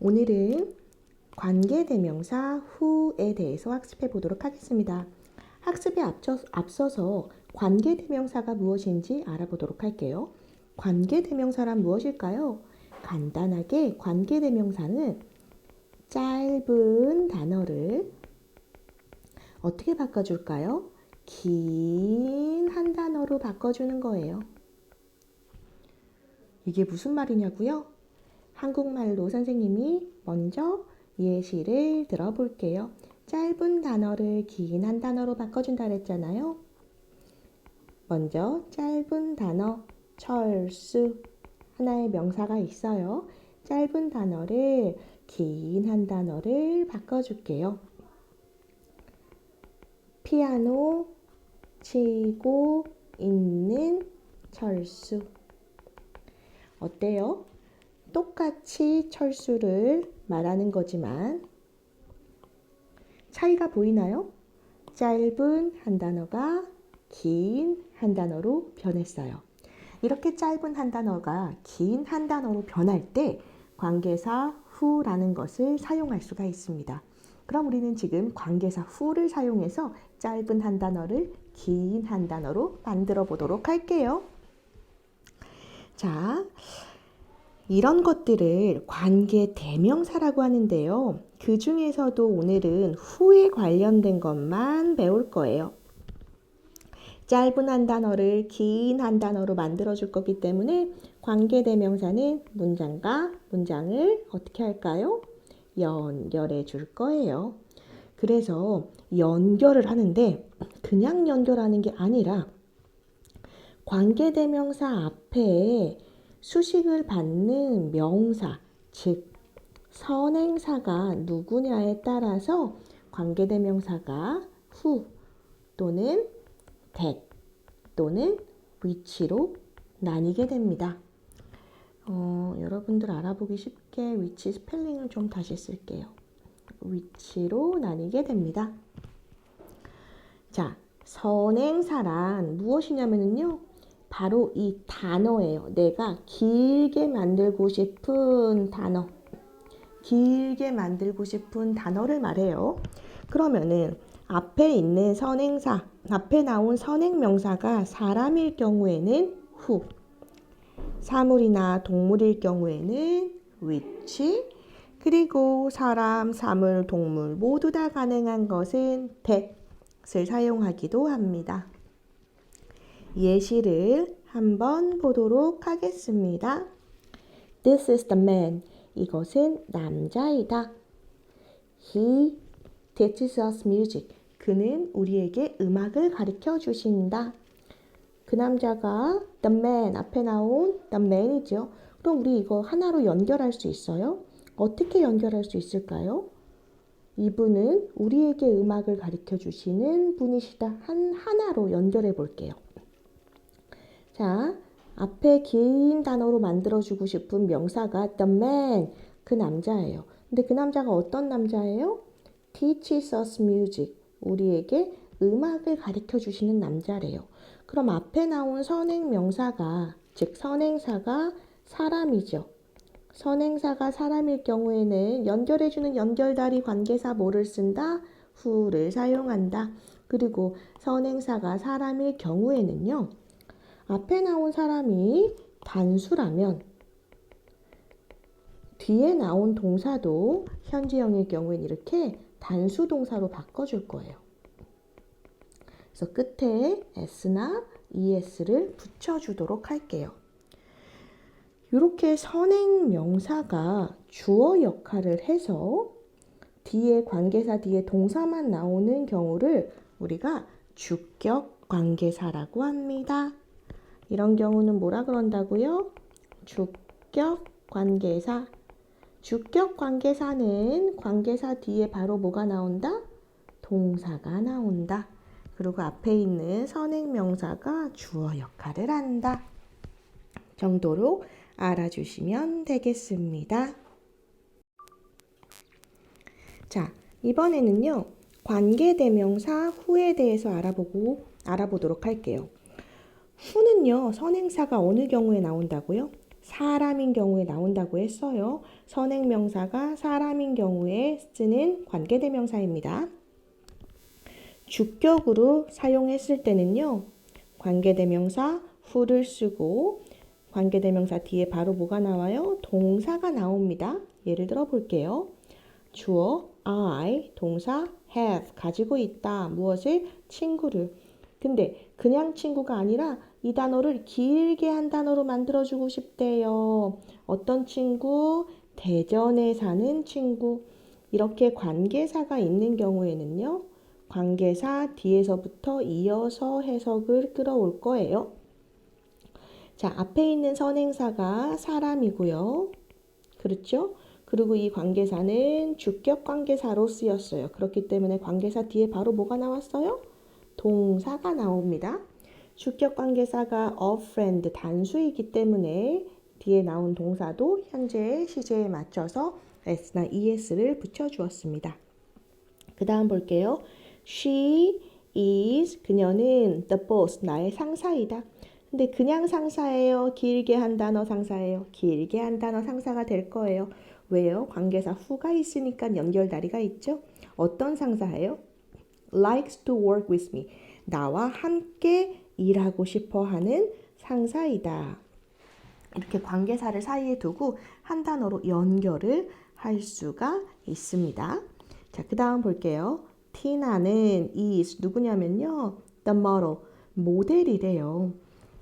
오늘은 관계대명사 후에 대해서 학습해 보도록 하겠습니다. 학습에 앞서, 앞서 서 관계대명사가 무엇인지 알아보도록 할게요. 관계대명사란 무엇일까요? 간단하게 관계대명사는 짧은 단어를 어떻게 바꿔줄까요? 긴 한 단어로 바꿔주는 거예요. 이게 무슨 말이냐고요? 한국말로 선생님이 먼저 예시를 들어볼게요. 짧은 단어를 긴 한 단어로 바꿔준다 그랬잖아요. 먼저 짧은 단어 철수 하나의 명사가 있어요. 짧은 단어를 긴 한 단어를 바꿔줄게요. 피아노 치고 있는 철수. 어때요? 똑같이 철수를 말하는 거지만 차이가 보이나요? 짧은 한 단어가 긴 한 단어로 변했어요. 이렇게 짧은 한 단어가 긴 한 단어로 변할 때 관계사 후라는 것을 사용할 수가 있습니다. 그럼 우리는 지금 관계사 후를 사용해서 짧은 한 단어를 긴 한 단어로 만들어 보도록 할게요. 자, 이런 것들을 관계 대명사라고 하는데요. 그 중에서도 오늘은 후에 관련된 것만 배울 거예요. 짧은 한 단어를 긴 한 단어로 만들어 줄 거기 때문에 관계 대명사는 문장과 문장을 어떻게 할까요? 연결해 줄 거예요. 그래서 연결을 하는데 그냥 연결하는 게 아니라 관계 대명사 앞에 수식을 받는 명사, 즉 선행사가 누구냐에 따라서 관계 대명사가 후 또는 대 또는 위치로 나뉘게 됩니다. 어, 여러분들 알아보기 쉽게 위치 스펠링을 좀 다시 쓸게요. 위치로 나뉘게 됩니다. 자, 선행사란 무엇이냐면요. 바로 이 단어예요. 내가 길게 만들고 싶은 단어. 길게 만들고 싶은 단어를 말해요. 그러면은 앞에 있는 선행사, 앞에 나온 선행명사가 사람일 경우에는 후, 사물이나 동물일 경우에는 which, 그리고 사람, 사물, 동물 모두 다 가능한 것은 that을 사용하기도 합니다. 예시를 한번 보도록 하겠습니다. This is the man. 이것은 남자이다. He teaches us music. 그는 우리에게 음악을 가르쳐 주신다. 그 남자가 the man 앞에 나온 the man이죠. 그럼 우리 이거 하나로 연결할 수 있어요? 어떻게 연결할 수 있을까요? 이분은 우리에게 음악을 가르쳐 주시는 분이시다. 한 하나로 연결해 볼게요. 자, 앞에 긴 단어로 만들어주고 싶은 명사가 the man, 그 남자예요. 근데 그 남자가 어떤 남자예요? teaches us music, 우리에게 음악을 가르쳐 주시는 남자래요. 그럼 앞에 나온 선행 명사가, 즉 선행사가 사람이죠. 선행사가 사람일 경우에는 연결해주는 연결다리 관계사 뭐를 쓴다? 후를 사용한다. 그리고 선행사가 사람일 경우에는요. 앞에 나온 사람이 단수라면 뒤에 나온 동사도 현지형일 경우엔 이렇게 단수 동사로 바꿔줄 거예요. 그래서 끝에 s나 es를 붙여주도록 할게요. 이렇게 선행 명사가 주어 역할을 해서 뒤에 관계사 뒤에 동사만 나오는 경우를 우리가 주격 관계사라고 합니다. 이런 경우는 뭐라 그런다고요? 주격 관계사. 주격 관계사는 관계사 뒤에 바로 뭐가 나온다? 동사가 나온다. 그리고 앞에 있는 선행 명사가 주어 역할을 한다. 정도로 알아주시면 되겠습니다. 자, 이번에는요. 관계대명사 후에 대해서 알아보고 알아보도록 할게요. 후는요, 선행사가 어느 경우에 나온다고요? 사람인 경우에 나온다고 했어요. 선행명사가 사람인 경우에 쓰는 관계대명사입니다. 주격으로 사용했을 때는요. 관계대명사 who를 쓰고 관계대명사 뒤에 바로 뭐가 나와요? 동사가 나옵니다. 예를 들어 볼게요. 주어 I 동사 have 가지고 있다. 무엇을? 친구를. 근데 그냥 친구가 아니라 이 단어를 길게 한 단어로 만들어주고 싶대요. 어떤 친구? 대전에 사는 친구. 이렇게 관계사가 있는 경우에는요. 관계사 뒤에서부터 이어서 해석을 끌어올 거예요. 자, 앞에 있는 선행사가 사람이고요. 그렇죠? 그리고 이 관계사는 주격 관계사로 쓰였어요. 그렇기 때문에 관계사 뒤에 바로 뭐가 나왔어요? 동사가 나옵니다. 주격 관계사가 a friend 단수이기 때문에 뒤에 나온 동사도 현재의 시제에 맞춰서 s나 es를 붙여 주었습니다. 그 다음 볼게요. She is 그녀는 the boss 나의 상사이다. 근데 그냥 상사예요. 길게 한 단어 상사예요. 길게 한 단어 상사가 될 거예요. 왜요? 관계사 후가 있으니까 연결다리가 있죠. 어떤 상사예요? Likes to work with me. 나와 함께 일하고 싶어 하는 상사이다. 이렇게 관계사를 사이에 두고 한 단어로 연결을 할 수가 있습니다. 자, 그 다음 볼게요. 티나는 is 누구냐면요. the model, 모델이래요.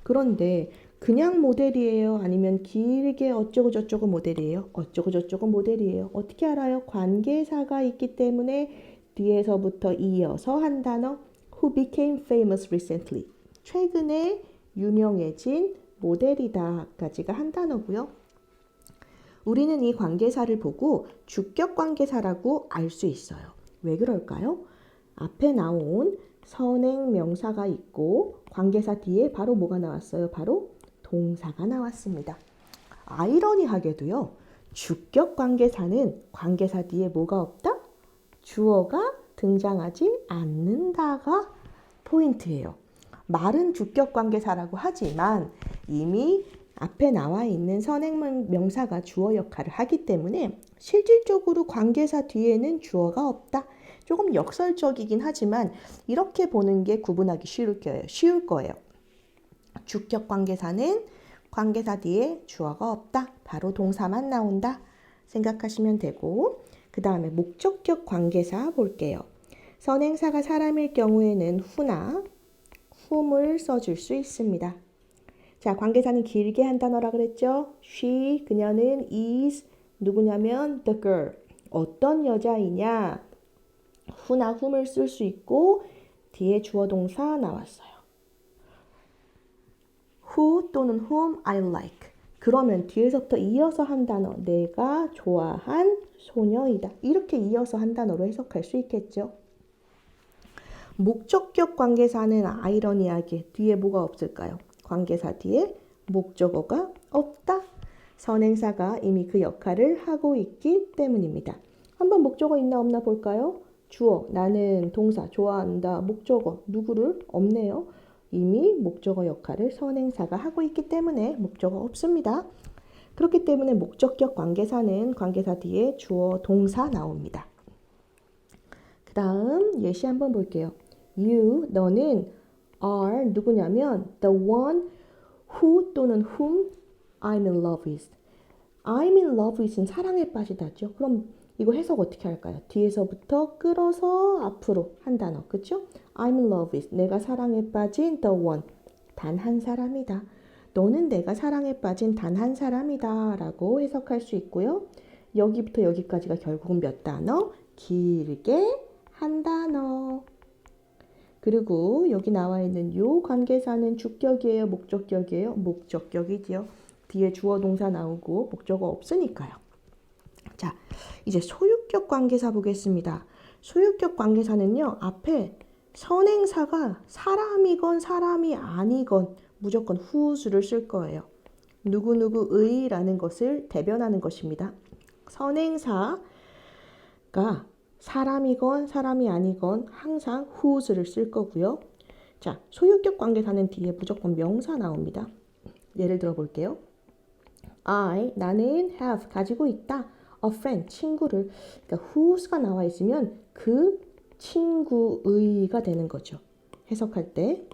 그런데 그냥 모델이에요? 아니면 길게 어쩌고 저쩌고 모델이에요? 어쩌고 저쩌고 모델이에요. 어떻게 알아요? 관계사가 있기 때문에 뒤에서부터 이어서 한 단어 who became famous recently. 최근에 유명해진 모델이다까지가 한 단어고요. 우리는 이 관계사를 보고 주격 관계사라고 알 수 있어요. 왜 그럴까요? 앞에 나온 선행 명사가 있고 관계사 뒤에 바로 뭐가 나왔어요? 바로 동사가 나왔습니다. 아이러니하게도요. 주격 관계사는 관계사 뒤에 뭐가 없다? 주어가 등장하지 않는다가 포인트예요. 말은 주격 관계사라고 하지만 이미 앞에 나와 있는 선행 명사가 주어 역할을 하기 때문에 실질적으로 관계사 뒤에는 주어가 없다. 조금 역설적이긴 하지만 이렇게 보는 게 구분하기 쉬울 거예요. 주격 관계사는 관계사 뒤에 주어가 없다. 바로 동사만 나온다. 생각하시면 되고 그 다음에 목적격 관계사 볼게요. 선행사가 사람일 경우에는 후나 whom을 써줄 수 있습니다. 자, 관계사는 길게 한 단어라 그랬죠? She, 그녀는 is 누구냐면 the girl. 어떤 여자이냐? who나 whom을 쓸 수 있고 뒤에 주어 동사 나왔어요. who 또는 whom I like. 그러면 뒤에서부터 이어서 한 단어 내가 좋아한 소녀이다. 이렇게 이어서 한 단어로 해석할 수 있겠죠. 목적격 관계사는 아이러니하게 뒤에 뭐가 없을까요? 관계사 뒤에 목적어가 없다. 선행사가 이미 그 역할을 하고 있기 때문입니다. 한번 목적어 있나 없나 볼까요? 주어, 나는 동사, 좋아한다, 목적어, 누구를? 없네요. 이미 목적어 역할을 선행사가 하고 있기 때문에 목적어 없습니다. 그렇기 때문에 목적격 관계사는 관계사 뒤에 주어, 동사 나옵니다. 그 다음 예시 한번 볼게요. You, 너는 are 누구냐면 the one who 또는 whom I'm in love with. I'm in love with는 사랑에 빠지다죠. 그럼 이거 해석 어떻게 할까요? 뒤에서부터 끌어서 앞으로 한 단어, 그쵸? I'm in love with. 내가 사랑에 빠진 the one. 단 한 사람이다. 너는 내가 사랑에 빠진 단 한 사람이다. 라고 해석할 수 있고요. 여기부터 여기까지가 결국은 몇 단어? 길게 한 단어. 그리고 여기 나와 있는 요 관계사는 주격이에요, 목적격이에요? 목적격이지요. 뒤에 주어 동사 나오고 목적어 없으니까요. 자, 이제 소유격 관계사 보겠습니다. 소유격 관계사는요, 앞에 선행사가 사람이건 사람이 아니건 무조건 whose를 쓸 거예요. 누구누구의라는 것을 대변하는 것입니다. 선행사가 사람이건 사람이 아니건 항상 whose를 쓸 거고요. 자, 소유격 관계사는 뒤에 무조건 명사 나옵니다. 예를 들어 볼게요. I 나는 have 가지고 있다. a friend 친구를 그러니까 whose가 나와 있으면 그 친구의가 되는 거죠. 해석할 때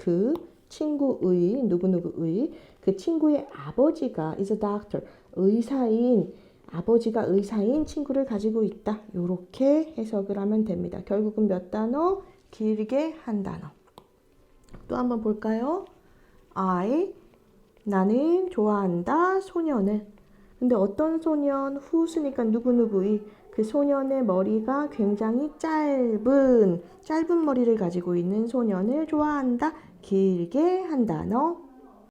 그 친구의 누구누구의 그 친구의 아버지가 is a doctor 의사인 아버지가 의사인 친구를 가지고 있다. 이렇게 해석을 하면 됩니다. 결국은 몇 단어? 길게 한 단어. 또 한번 볼까요? I 나는 좋아한다 소년을. 근데 어떤 소년? 후수니까 누구누구의 그 소년의 머리가 굉장히 짧은 짧은 머리를 가지고 있는 소년을 좋아한다. 길게 한 단어